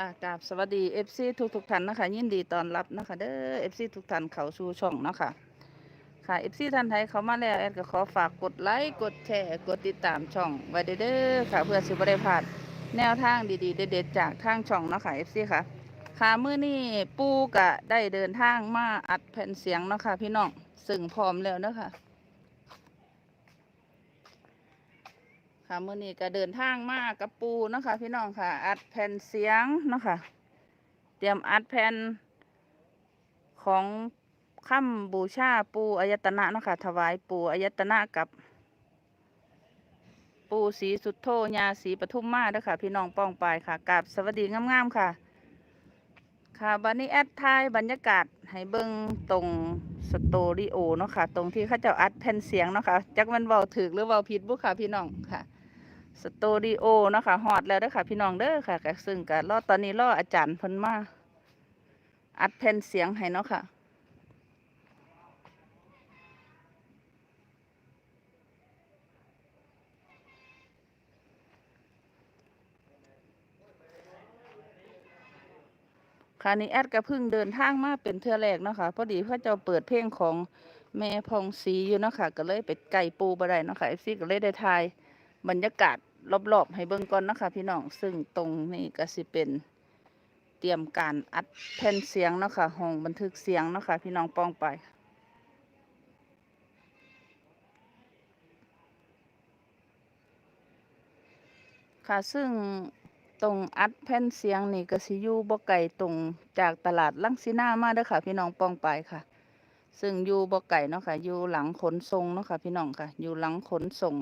ค่ะกราบสวัสดีเอฟซีทุกทุกท่านนะคะ ยินดีต้อนรับนะคะ เด้อเอฟซีทุกท่านเขาสู่ช่องเนาะคะค่ะเอฟซีท่านไทยเขามาแล้วแอดก็ขอฝากกดไลค์กดแชร์กดติดตามช่องไว้เด้อค่ะ เพื่อสิบได้พลาดแนวทางดีๆ เด็ดๆจากทางช่องเนาะค่ะเอฟซีค่ะ ค่ะมื้อนี้ปูกะได้เดินทางมาอัดแผ่นเสียงเนาะค่ะพี่น้องซึ่งพร้อมแล้วเนาะค่ะ ค่ะมื้อนี้ก็เดินทางมากับปูนะคะพี่น้องค่ะ อัดแผ่นเสียงนะคะเตรียมอัดแผ่นของค่ำบูชาปูอายตนะนะคะถวายปูอายตนะกับปูสีสุดโทญาสีปทุมมาด้อค่ะ พี่น้องป้องปายค่ะกับสวัสดีงามๆค่ะ ค่ะบันนี้แอดทายบรรยากาศให้เบิ่งตรงสตูดิโอเนาะค่ะ ตรงที่เขาจ้าอัดแผ่นเสียงเนาะค่ะจักมันเว้าถึกหรือเว้าผิดบุค่ะพี่น้องค่ะ สตูดิโอนะคะฮอดแล้วเด้อค่ะ พี่น้องเด้อค่ะก็ซึ่งก็รอตอนนี้รออาจารย์เพิ่นมาอัดแผ่นเสียงให้เนาะค่ะค่ะนี่แอดก็เพิ่งเดินทางมาเป็นเทือแรกเนาะค่ะพอดีพระเจ้าเปิดเพลงของแม่พองศรีอยู่เนาะค่ะก็เลยไปไก่ปูบ่ไดเนาะค่ะ FC ก็เลยได้ถ่ายบรรยากาศ รอบๆให้เบิ่งก่อนนะคะพี่น้องซึ่งตรงนี้ก็สิเป็นเตรียมการอัดแผ่นเสียงนะคะห้องบันทึกเสียงนะคะพี่น้องป้องไปค่ะซึ่งตรงอัดแผ่นเสียงนี่ก็สิอยู่บ่ไกลตรงจากตลาดลังสินามาเด้อค่ะ พี่น้องป้องไปค่ะ ซึ่งอยู่บ่ไกลเนาะค่ะอยู่หลังขนส่งเนาะค่ะพี่น้องค่ะ อยู่หลังขนส่ง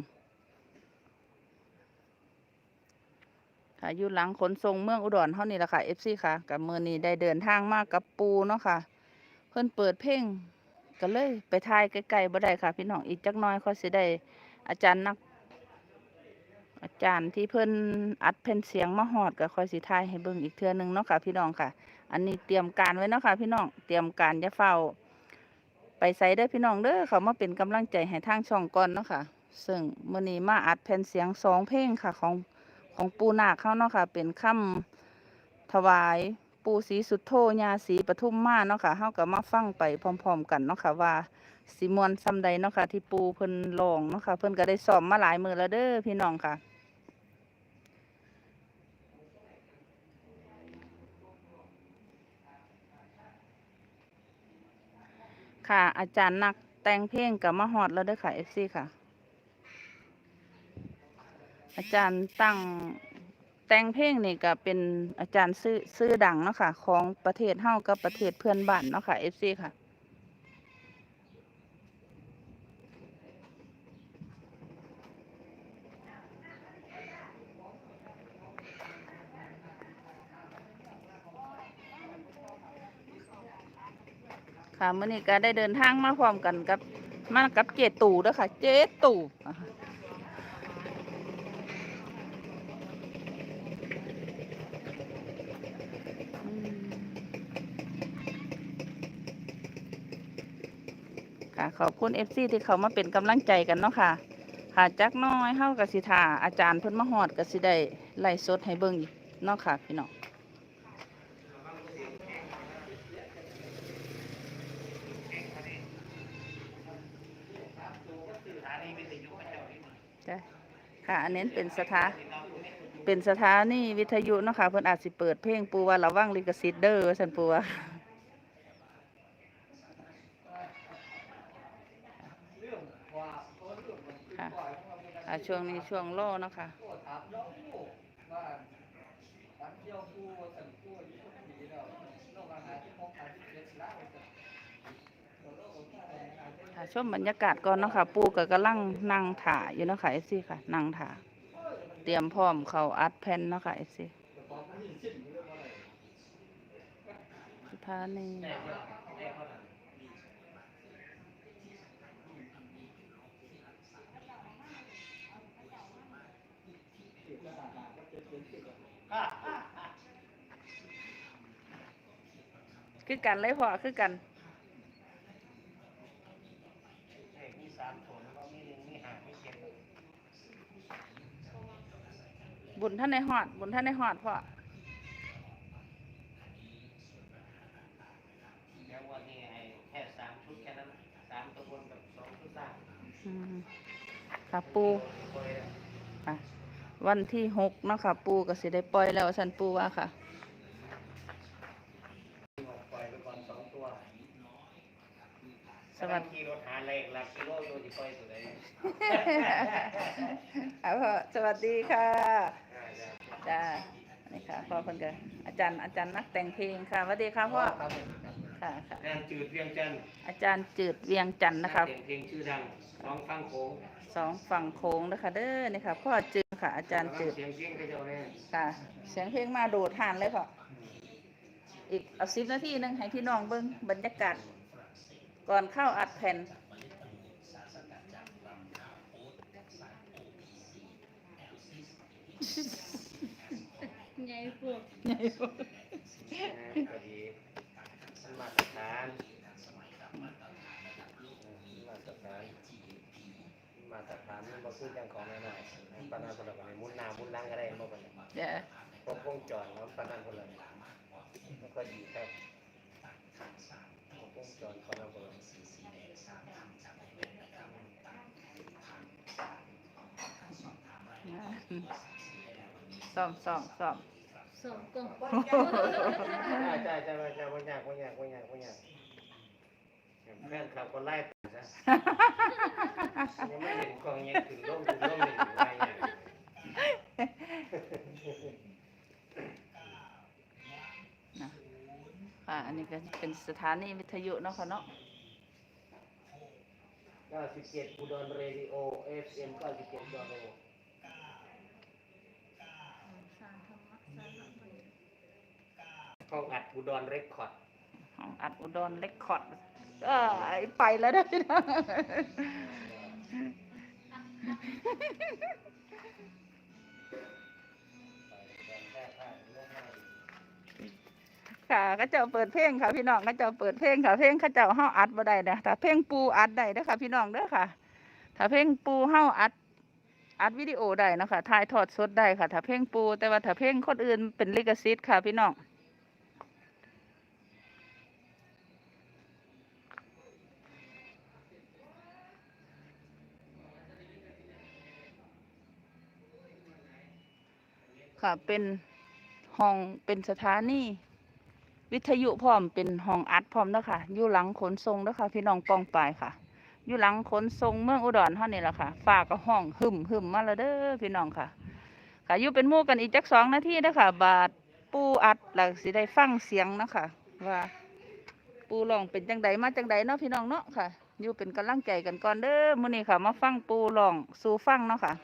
ค่ะอยู่หลังขนส่งเมืองอุดรเฮานี่แหละค่ะ FC ค่ะกับมือนี้ได้เดินทางมากกับปูเนาะค่ะ เพิ่นเปิดเพลงก็เลยไปถ่ายใกลๆบ่ได้ค่ะ พี่น้องอีกจักน้อยเขาสิได้อาจารย์นัก อาจารย์ที่เพิ่นอัดแผ่นเสียงมาฮอดก็คอยสิถ่ายให้เบิ่งอีกเทื่อหนึงเนาะค่ะ พี่น้องค่ะ อันนี้เตรียมการไว้เนาะค่ะ พี่น้องเตรียมการอย่าเฝ้า ไปใส่เด้พี่น้องเด้อเขามาเป็นกำลังใจให้ทางช่องก่อนเนาะค่ะ ซึ่งมื้อนี้มาอัดแผ่นเสียงสองเพลงค่ะของ ของปูนาคเขาเนาะค่ะ เป็นคำถวายปูศรีสุดโธญาศรีปทุมมาเนาะค่ะเฮาก็มาฟังไปพร้อม ๆ กันเนาะค่ะว่าสิมวนซำใดเนาะค่ะ ที่ปูเพิ่นร้องเนาะค่ะ เพิ่นก็ได้ซ้อมมาหลายมือแล้วเด้อพี่น้องค่ะค่ะ อาจารย์นักแต่งเพลงกับมาฮอดแล้วเด้อค่ะเอฟซีค่ะ อาจารย์ตั้งแต่งเพลงนี่ก็เป็นอาจารย์ซื้อซื้อดังเนาะค่ะ ของประเทศเฮากับประเทศเพื่อนบ้านเนาะค่ะเอฟซีค่ะ ค่ะเมื่อนี้ก็ได้เดินทางมาพร้อมกันกับมากับเจตู่ด้อค่ะ เจตู่อ่าฮะอืม ค่ะขอบคุณเอฟซีที่เขามาเป็นกำลังใจกันเนาะค่ะค่ะจักน้อยเฮากับสิทาอาจารย์เพิ่นมาฮอดก็สิได้ไล่สดให้เบิ่งอีกเนาะค่ะพี่น้องจ้ะค่ะ อันนี้เป็นสถาเป็นสถานีวิทยุเนาะค่ะเพิ่นอาจสิเปิดเพลงปูว่าระวังลิขสิทธิ์เด้อว่าซั่นปูว่า อ่าช่วงนี้ช่วงรอเนะคะค่ะชมบรรยากาศก่อนเนาะค่ะ ปูก็กำลังนั่งถ่าอยู่เนาะค่ะ FC ค่ะ นั่งถ่าเตรียมพร้อมเขาอัดแผ่นเนาะค่ะ FC สถานี คือกันเลยพ่อคือกันขึ้วก็นบุญท่านในหอด บุญท่านในหอดพอแค่สามชุดแค่นั้นสามตัวบนกับสองชุดล่าง ค่ะปู วันที่หกเนาะค่ะปูก็สิได้ปล่อยแล้วสันปูว่าค่ะปล่อยไปก่อนสองตัวสวัสดีขี่รถหาเลขหลักกิโลตัวที่ปล่อยตัวไหนเอาพ่อสวัสดีค่ะอ่าจ้ะจ้านี่ค่ะพ่อเพิ่นก็อาจารย์อาจารย์นักแต่งเพลงค่ะสวัสดีค่ะพ่อครับผมค่ะค่ะงานจืดเวียงจันทร์อาจารย์จืดเวียงจันทร์นะคะนักแต่งเพลงชื่อดังสองฟังโค้งสองฝั่งโค้งนะคะเด้อนี่ค่ะพ่อจืด ค่ะ อาจารย์จืดเสียงเสียงกระเจ้าแน่ค่ะ เสียงเพลงมาโดดห่านเลยพ่ออีกเอาสิบนาทีหนึงให้พี่น้องเบิ่งบรรยากาศ ก่อนเข้าอัดแผ่นใหญ่พวกนะก็ มาตรฐานมันบ่คืออย่างของน้อยปานันคนละคนมุนหน้ามุนหลังก็ได้บ่ปานนั้นเดี๋ยวครบวงจรเนาะปานนั้นคนละมันก็ดีครับครบวงจรปานันคนละซ่อมซ่อมซ่อมสองกล่องใช่ใช่ใช่ใช่ใช่วันยากวันยากวันยากวันยาก แฟนคลับก็ไล่ตัดซะยังไม่เห็นกองยังถึงร่มถึงร่มเลยอยู่ไว้อย่างนะค่ะอันนี้ก็เป็นสถานีวิทยุเนาะค่ะเนาะ 97อุดรเรดิโอ FM 97อุดรเรดิโอสารธรรมะสารธรรมะห้องอัดอุดรเรคคอร์ดของอัดอุดรเรคคอร์ดเออ ไปแล้วนะพี่น้องค่ะก็เจ้าเปิดเพลงค่ะพี่น้องก็เจ้าเปิดเพลงค่ะเพลงข้าเจ้าเฮาอัดบ่ได้นะแต่เพลงปูอัดได้เด้อค่ะพี่น้องเด้อค่ะ ถ้าเพลงปูเฮาอัดอัดวิดีโอได้นะคะถ่ายทอดสดได้ค่ะ ถ้าเพลงปูแต่ว่าถ้าเพลงคนอื่นเป็นลิขสิทธิ์ค่ะพี่น้อง ค่ะ เป็นห้องเป็นสถานีวิทยุพร้อมเป็นห้องอัดพร้อมนะคะอยู่หลังขนส่งนะคะพี่น้องปองปายค่ะอยู่หลังขนส่งเมืองอุดรเท่านี้แหละค่ะฟ้าก็ห้องหึมหึมมาแล้วเด้อพี่น้องค่ะค่ะอยู่เป็นมู่กันอีกจักสองนาทีเด้อค่ะบาดปูอัดหลังสิได้ฟังเสียงนะค่ะว่า ปูร้องเป็นจังใดมาจังใดเนาะพี่น้องเนาะค่ะอยู่เป็นกำลังใจกันก่อนเด้อมื้อนี้ค่ะ มาฟังปูร้องสู่ฟังเนาะค่ะ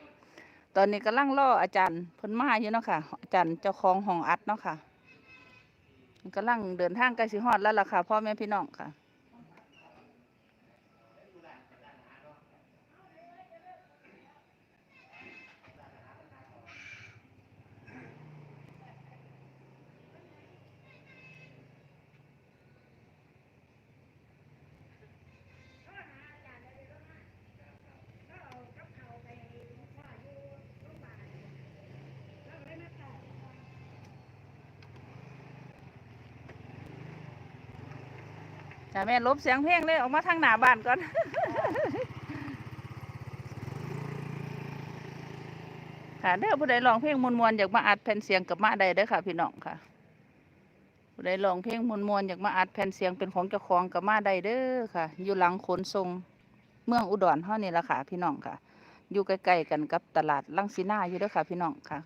ตอนนี้กำลังรออาจารย์พิ่นมาอยู่เนาะค่ะ อาจารย์เจ้าของห้องอัดเนาะค่ะกำลังเดินทางใกล้สิฮอดแล้วล่ะค่ะพ่อแม่พี่น้องค่ะ จ้าแม่ลบเสียงเพลงเลยออกมาทางหน้าบ้านก่อน ค่ะเด้อผู้ใดร้องเพลงมวนๆอยากมาอัดแผ่นเสียงกับมาใดเด้อค่ะ พี่น้องค่ะ ผู้ใดร้องเพลงมวนๆอยากมาอัดแผ่นเสียงเป็นของเจ้าของกับมาใดเด้อค่ะ อยู่หลังขนส่งเมืองอุดรเฮานี่ละค่ะ พี่น้องค่ะ อยู่ใกล้ๆกันกับตลาดลังสีนาอยู่เด้อค่ะ พี่น้องค่ะ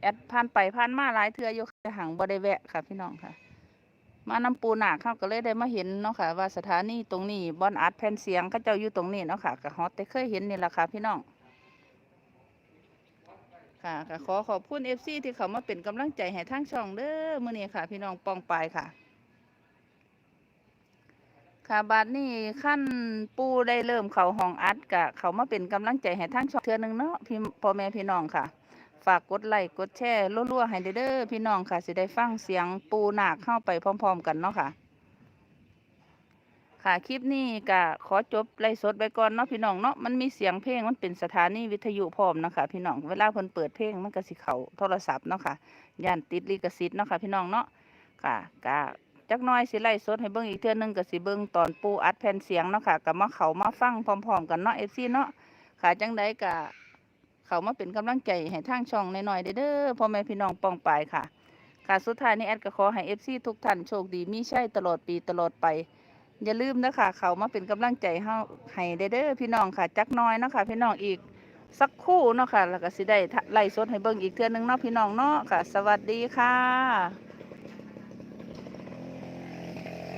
แอดผ่านไปผ่านมาหลายเทื่ออยู่ค่ะห่างบ่ได้แวะค่ะ พี่น้องค่ะ มาน้ำปูหนักเขาก็เลยได้มาเห็นเนาะค่ะ ว่าสถานีตรงนี้บอนอัดแผ่นเสียงเขาเจ้าอยู่ตรงนี้เนาะค่ะก็ฮอตแต่เคยเห็นนี่แหละค่ะพี่น้องค่ะก็ขอขอบคุณเอฟซีที่เขามาเป็นกำลังใจให้ทั้งช่องเด้อมื้อนี้ค่ะ พี่น้องปองปายค่ะ ค่ะบัดนี้ขั้นปูได้เริ่มเขาห้องอัดกะเขามาเป็นกำลังใจให้ทั้งช่องเทือหนึงเนาะพี่พ่อแม่พี่น้องค่ะ ฝากกดไลค์กดแชร์รัวๆให้เด้อพี่น้องค่ะสิได้ฟังเสียงปูหนักเข้าไปพร้อม ๆ กันเนาะค่ะ ค่ะคลิปนี้ก็ขอจบไลฟ์สดไปก่อนเนาะพี่น้องเนาะมันมีเสียงเพลงมันเป็นสถานีวิทยุพร้อมเนาะคะพี่น้องเวลาเพิ่นเปิดเพลงมันก็สิเขาโทรศัพท์เนาะค่ะย่านติดลิขสิทธิ์เนาะค่ะพี่น้องเนาะค่ะก็จักน้อยสิไล่สดให้เบิ่งอีกเทื่อนึงก็สิเบิ่งตอนปูอัดแผ่นเสียงเนาะค่ะก็มาเขามาฟังพร้อม ๆ กันเนาะ FC เนาะค่ะจังใดก็ เขามาเป็นกำลังใจให้ทางช่องน้อยๆเด้อเด้อพ่อแม่พี่น้องปองปายค่ะ ค่ะสุดท้ายนี้แอดก็ขอให้เอฟซีทุกท่านโชคดีมีชัยตลอดปีตลอดไป อย่าลืมนะคะเขามาเป็นกำลังใจให้เด้อเด้อพี่น้องค่ะ จักน้อยเนาะค่ะ พี่น้องอีกสักคู่เนาะค่ะ แล้วก็สิได้ไล่สดให้เบิ่งอีกเทื่อนึงเนาะพี่น้องเนาะค่ะ สวัสดีค่ะ